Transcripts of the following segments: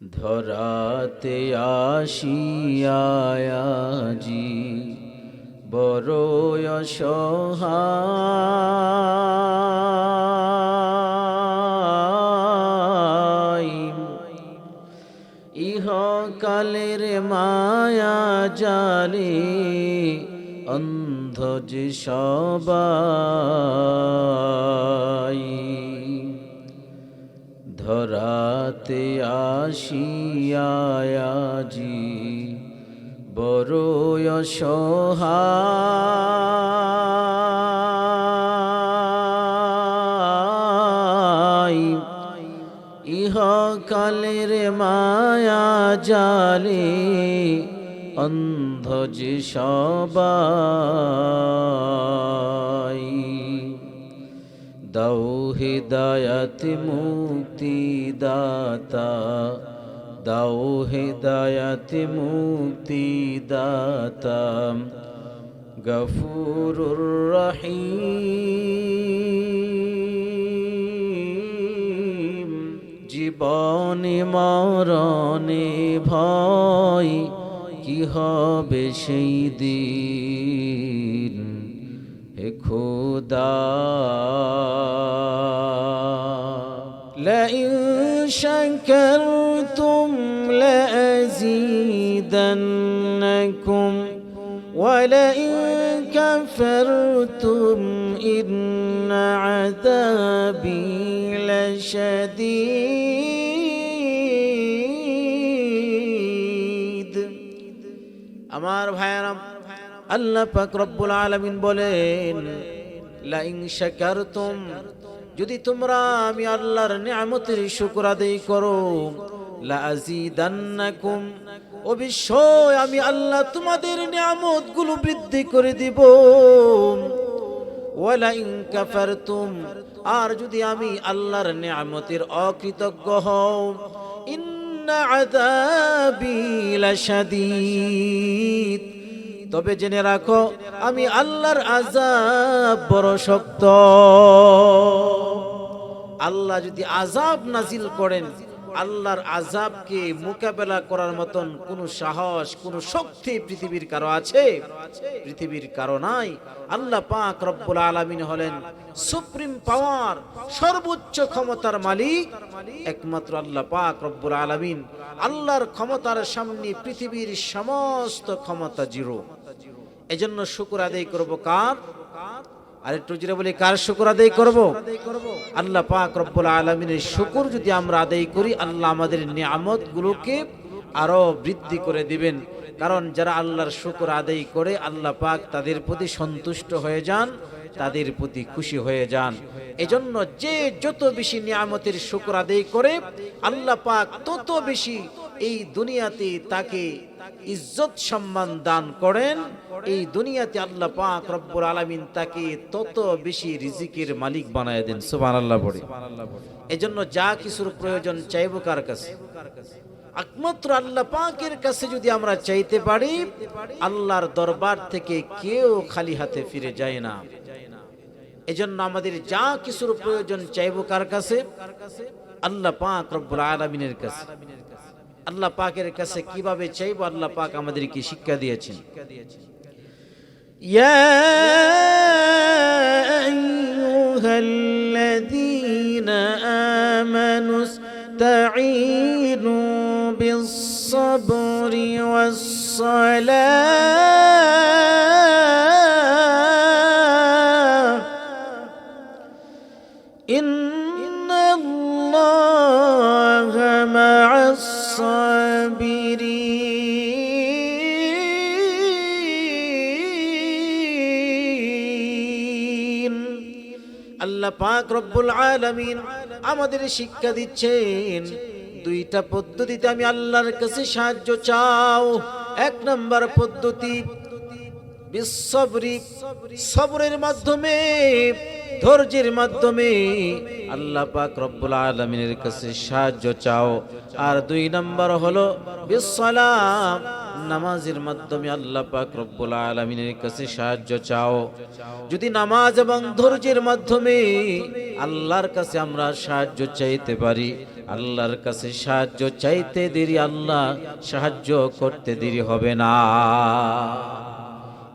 ধরাতে আসিয়াজি বড় অসহায়। ইহকালের মায়া জালে অন্ধ যে সবাই। ধরাতে আসিয়াজি বড় অসহায়। ইহকালের মায়া জালে অন্ধ যে সবাই। দাও হেদায়াত মুক্তি দাতা, দাও হেদায়াত মুক্তি দাতা গফুর রহি জীবনে মরণে ভয়, কি হবে সেই দিন? হে খোদা লাইন شكرتم لأزيدنكم ولئن كفرتم إن عذابي لشديد আমার ভাইয়ারাম আল্লাহ পাক রব্বুল আলামিন বলেন লাইন শাকারতুম যদি তোমরা আমি আল্লাহর নিয়ামতের শুকর আদায় করো লা আজিদান্নাকুম অবশ্যই আমি আল্লাহ তোমাদের নিয়ামতগুলো বৃদ্ধি করে দিব। ওয়ালাইন কাফারতুম। আর যদি আমি আল্লাহর নিয়ামতের অকৃতজ্ঞ হও, ইন্না আযাবি লাশাদীদ। তবে জেনে রাখো, আমি আল্লাহর আজাব বড় শক্ত। আল্লাহ যদি আজাব নাজিল করেন, আল্লাহর আজাবকে মোকাবেলা করার মতন কোনো সাহস, কোনো শক্তি পৃথিবীর কারও আছে? পৃথিবীর কারও নাই। আল্লাহ পাক রব্বুল আলামিন হলেন সুপ্রিম পাওয়ার, সর্বোচ্চ ক্ষমতার মালিক। একমাত্র আল্লাহ পাক রব্বুল আলামিন। আল্লাহর ক্ষমতার সামনে পৃথিবীর সমস্ত ক্ষমতা জিরো। এজন্য শুকুর আদায় করব কার? আর একটু জোরে বলি, কার শুকুর আদায় করব? আল্লাহ পাক রব্বুল আলমিনের শুকুর যদি আমরা আদায় করি, আল্লাহ আমাদের নিয়ামত গুলোকে আরও বৃদ্ধি করে দিবেন। কারণ যারা আল্লাহর শুকুর আদায় করে, আল্লাহ পাক তাদের প্রতি সন্তুষ্ট হয়ে যান, তাদের প্রতি খুশি হয়ে যান। এজন্য যে যত বেশি নিয়ামতের শুকুর আদায় করে, আল্লাহ পাক তত বেশি এই দুনিয়াতে তাকে ইজ্জত সম্মান দান করেন, এই দুনিয়াতে আল্লাহ পাক রব্বুল আলামিন তাকে তত বেশি রিজিকের মালিক বানায় দেন, সুবহানাল্লাহ বলে এজন্য যা কিছুর প্রয়োজন চাইব কার কাছে? একমাত্র আল্লাহ পাকের কাছে যদি আমরা চাইতে পারি, আল্লাহর দরবার থেকে কেউ খালি হাতে ফিরে যায় না। এজন্য আমাদের যা কিছুর প্রয়োজন চাইব কার কাছে? আল্লাহ পাক রব্বুল আলামিনের কাছে। আল্লাহ পাকের কাছে কিভাবে চাইবো আল্লাহ পাক আমাদেরকে শিক্ষা দিয়েছেন يا أيها الذين آمنوا استعينوا بالصبر والصلاة আল্লাহ পাক রব্বুল আলামিন আমাদের শিক্ষা দিচ্ছেন। দুইটা পদ্ধতিতে আমি আল্লাহর কাছে সাহায্য চাও। এক নম্বর পদ্ধতি বিশ্ববরি সবরের মাধ্যমে, ধৈর্যের মাধ্যমে আল্লাহ পাক রব্বুল আলমিনের কাছে সাহায্য চাও। আর দুই নম্বর হলো বিশ্বলাম নামাজের মাধ্যমে আল্লাহ পাক রব্বুল আলমিনের কাছে সাহায্য চাও। যদি নামাজ এবং ধৈর্যের মাধ্যমে আল্লাহর কাছে আমরা সাহায্য চাইতে পারি, আল্লাহর কাছে সাহায্য চাইতে দেরি আল্লাহ সাহায্য করতে দেরি হবে না।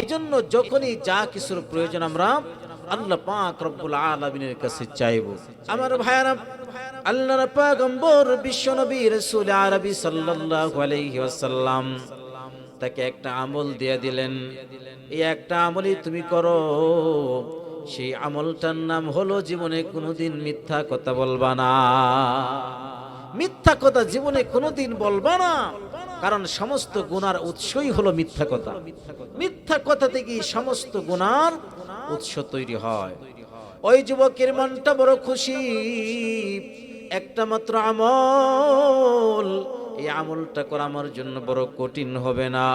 এজন্য যখনই যা কিছুর প্রয়োজন আমরা আল্লাহ পাক রব্বুল আলামিনের কাছে চাইব। আমার ভাইয়ারা, আল্লাহর পাগম্বর বিশ্ব নবী রাসূল আরবি সাল্লাল্লাহু আলাইহি ওয়াসাল্লাম তাকে একটা আমল দিয়ে দিলেন। এই একটা আমলই তুমি করো। সেই আমলটার নাম হলো জীবনে কোনোদিন মিথ্যা কথা বলবা না। মিথ্যা কথা জীবনে কোনোদিন বলবা না। কারণ সমস্ত গুনার উৎসই হলো মিথ্যা কথা। মিথ্যা কথা থেকে সমস্ত গুনার উৎস তৈরি হয়। ওই যুবকের মনটা বড় খুশি। একটা মাত্র আমল এই আমলটা করা আমার জন্য বড় কঠিন হবে না।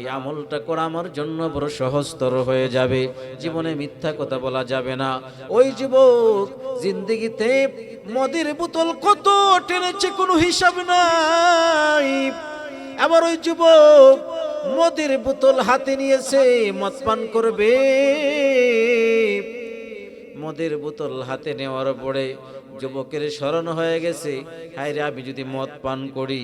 এই আমলটা করা আমার জন্য বড় সহজতর হয়ে যাবে। জীবনে মিথ্যা কথা বলা যাবে না। ওই যুবক জিন্দগিতে মদের বোতল কত টেনেছে কোনো হিসাব নাই। আবার ওই যুবক মদের বোতল হাতে নিয়েছে, মদ পান করবে। মদের বোতল হাতে নেওয়ার পরে যুবকের স্মরণ হয়ে গেছে। হায় রে, আমি যদি মদ পান করি,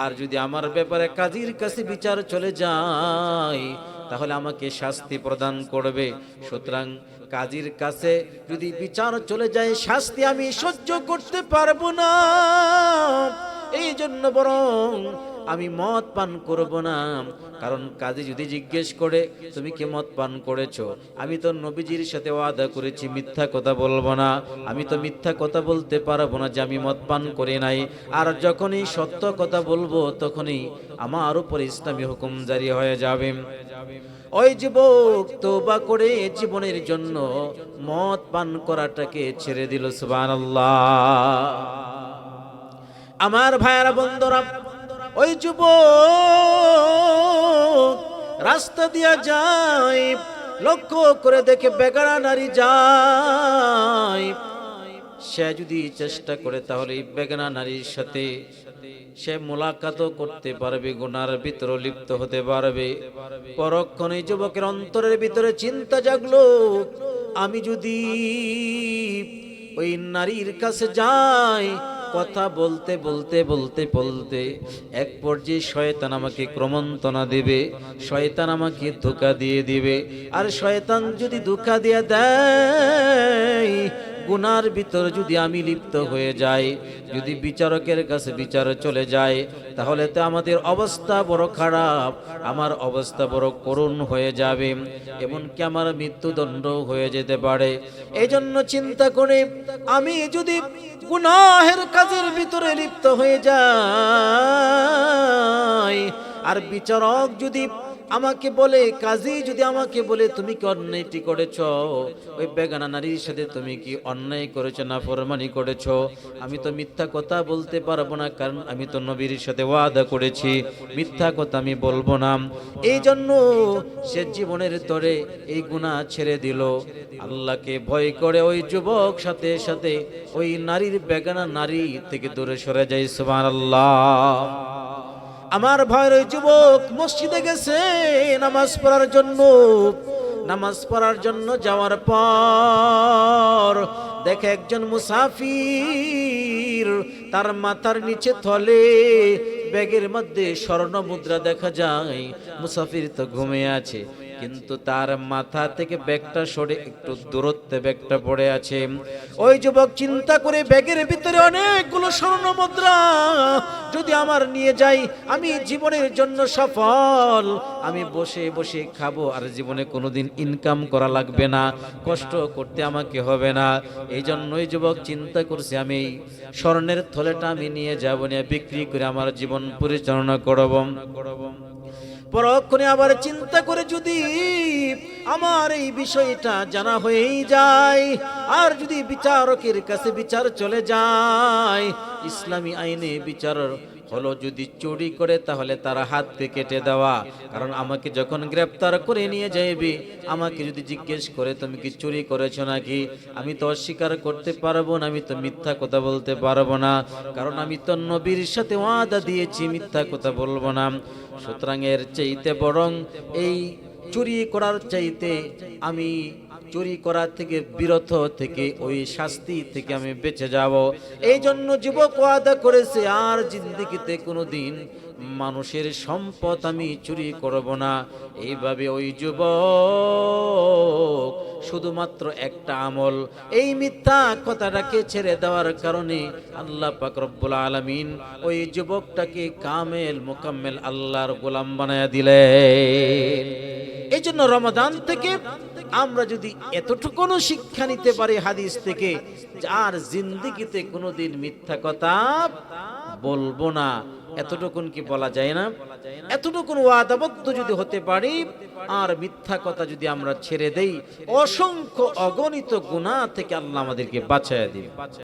আর যদি আমার ব্যাপারে কাজীর কাছে বিচার চলে যায়, তাহলে আমাকে শাস্তি প্রদান করবে। সুতরাং কাজীর কাছে যদি বিচার চলে যায়, শাস্তি আমি সহ্য করতে পারব না। এই জন্য বরং আমি মদ পান করব না। কারণ কাজী যদি জিজ্ঞেস করে, তুমি কি মদ পান করেছ? আমি তো নবীজির সাথে ওয়াদা করেছি, মিথ্যা কথা বলব না। আমি তো মিথ্যা কথা বলতে পারব না যে আমি মদ পান করি নাই। আর যখনই সত্য কথা বলব, তখনই আমার উপর ইসলামী হুকুম জারি হয়ে যাবে। ওই যুবক তোবা করে জীবনের জন্য মদ পান করাটাকে ছেড়ে দিল, সুবহানাল্লাহ। আমার ভাইয়ারা বন্ধুরা ওই যুব রাস্তা দিয়া যায়, লক্ষ্য করে দেখে বেগারা নারী যায়। সে যদি চেষ্টা করে তাহলে এই বেগানা নারীর সাথে সে মোলাকাতও করতে পারবে, গুনার ভিতরে লিপ্ত হতে পারবে। পরক্ষণ পরক্ষণে যুবকের অন্তরের ভিতরে চিন্তা জাগলো, আমি যদি ওই নারীর কাছে যাই কথা বলতে বলতে বলতে বলতে এক পর্যায়ে শয়তান আমাকে ক্রমন্তনা দেবে, শয়তান আমাকে ধোকা দিয়ে দিবে। আর শয়তান যদি ধোকা দিয়ে দেয় গুনার ভিতর যদি আমি লিপ্ত হয়ে যাই, যদি বিচারকের কাছে বিচার চলে যায় তাহলে তো আমাদের অবস্থা বড় খারাপ, আমার অবস্থা বড় করুণ হয়ে যাবে, এমনকি আমার মৃত্যুদণ্ড হয়ে যেতে পারে। এই জন্য চিন্তা করে আমি যদি গুনাহের কাজের ভিতরে লিপ্ত হয়ে যাই, আর বিচারক যদি আমাকে বলে, কাজী, যদি আমাকে বলে তুমি কি অন্যায়টি করেছ, ওই বেগানা নারীর সাথে তুমি কি অন্যায় করেছ না ফরমানি করেছ? আমি তো মিথ্যা কথা বলতে পারব না, কারণ আমি তো নবীর সাথে ওয়াদা করেছি। মিথ্যা কথা আমি বলব না। এই জন্য সে জীবনের তরে এই গুণা ছেড়ে দিল। আল্লাহকে ভয় করে ওই যুবক, সাথে সাথে ওই নারীর বেগানা নারী থেকে দূরে সরে যায়, সুবহানাল্লাহ। আমার ভাইয়ের ওই যুবক মসজিদে গেছে, নামাজ পড়ার জন্য। নামাজ পড়ার জন্য যাওয়ার পর দেখে একজন মুসাফির তার মাথার নিচে থলে, ব্যাগের মধ্যে স্বর্ণ মুদ্রা দেখা যায়। মুসাফির তো ঘুমে আছে। কিন্তু তার মাথা থেকে ব্যাগটা সরে একটু দূরত্বে ব্যাগটা পড়ে আছে। ওই যুবক চিন্তা করে ব্যাগের ভিতরে অনেকগুলো স্বর্ণ মুদ্রা। যদি আমার নিয়ে যাই, আমি জীবনের জন্য সফল। আমি বসে বসে খাব আর জীবনে কোনোদিন ইনকাম করা লাগবে না। কষ্ট করতে আমাকে হবে না। এই জন্যই যুবক চিন্তা করছে, আমি স্বর্ণের থলেটা আমি নিয়ে যাব নিয়ে বিক্রি করে আমার জীবন পরিচালনা করব। পরক্ষণে আবার চিন্তা করে যদি আমার এই বিষয়টা জানা হয়েই যায়, আর যদি বিচারকের কাছে বিচার চলে যায়, ইসলামী আইনে বিচার হলো যদি চুরি করে, তাহলে তার হাত থেকে কেটে দেওয়া। কারণ আমাকে যখন গ্রেপ্তার করে নিয়ে যাইবে, আমাকে যদি জিজ্ঞেস করে, তুমি কি চুরি করেছ নাকি? আমি তো অস্বীকার করতে পারব না, আমি তো মিথ্যা কথা বলতে পারব না। কারণ আমি তো নবীর সাথে ওয়াদা দিয়েছি, মিথ্যা কথা বলব না। সুতরাং এর চাইতে বরং এই চুরি করার চাইতে আমি চুরি করা থেকে, বিরত থেকে, ওই শাস্তি থেকে আমি বেঁচে যাব। এই জন্য যুবক ওয়াদা করেছে, আর জিন্দিগিতে কোনো দিন মানুষের সম্পদ আমি চুরি করব না। এইভাবে ওই যুবক শুধুমাত্র একটা আমল। এই মিথ্যা কথাটাকে ছেড়ে দেওয়ার কারণে আল্লাহ পাক রব্বুল আলামিন ওই যুবকটাকে কামেল মোকাম্মেল আল্লাহর গোলাম বানায়া দিলেন। এই জন্য রমাদান থেকে আমরা যদি এতটুকুনও শিক্ষা নিতে পারি হাদিস থেকে, যার জিন্দিগিতে কোনোদিন মিথ্যা কথা বলব না। এতটুকুন কি বলা যায় না? এতটুকুন ওয়াদাবদ্ধ যদি হতে পারি, আর মিথ্যা কথা যদি আমরা ছেড়ে দেই, অসংখ্য অগণিত গুণা থেকে আল্লাহ আমাদেরকে বাঁচায় দিন।